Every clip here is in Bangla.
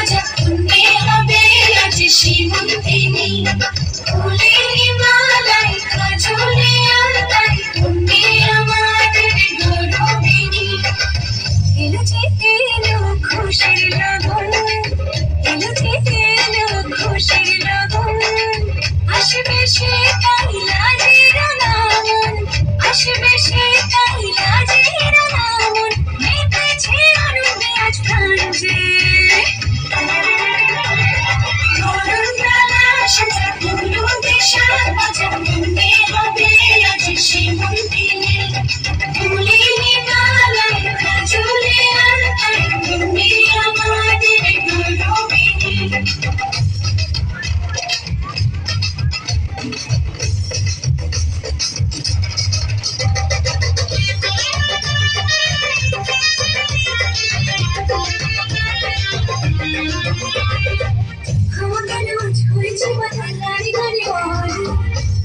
রাজা পুণ্যে হবে আজ সীমন্তিনী ফুলের হিমালয় কাজলে আলতায় পুণ্যে আমাদের গৌরবিনী। এলো জিতে এলো খুশির লাগন এলো জিতে এলো খুশির লাগন আশেপাশে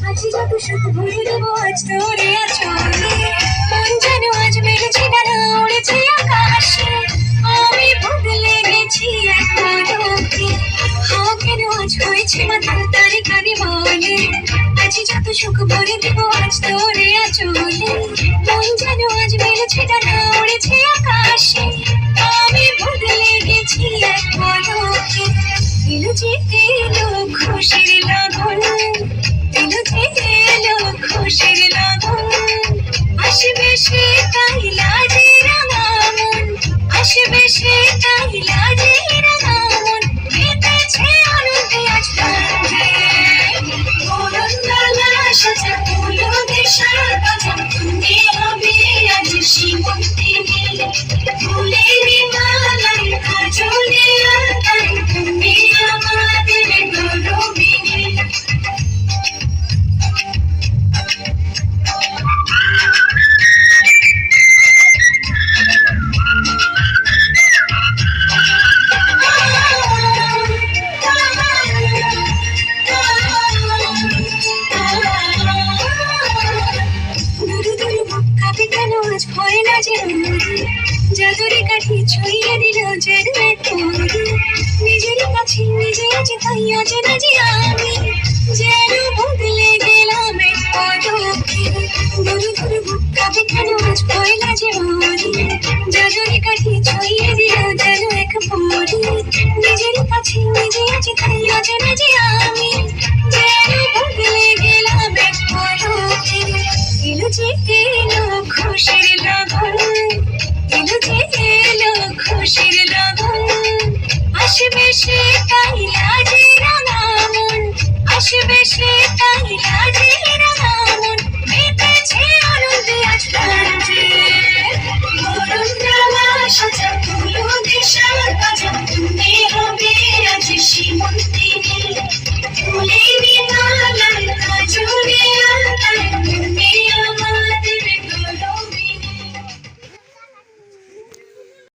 আজ যত সুখ ভরে দেবো আজ তোরে আচলে আজ মাথা তারি মনে। বলে যত সুখ ভরে দেবো আজ তোরে আচলে। মন যেন আজ মেরেছে ডানা উড়েছে আকাশে। আমি বদলে গেছি এক পলকে এলো যে খুশির Shut! জাদুরি কাঠি ছুঁয়ে দিল তোরি নিজের কাছে নিজে আছে তাই আজ রাজি আমি। যেন বদলে গেলাম এক পদকে। দুরু দুরু বুক কেন আজ না যে মরি জাদুরি কাঠি যেন কাছে নিজে খুশির লগন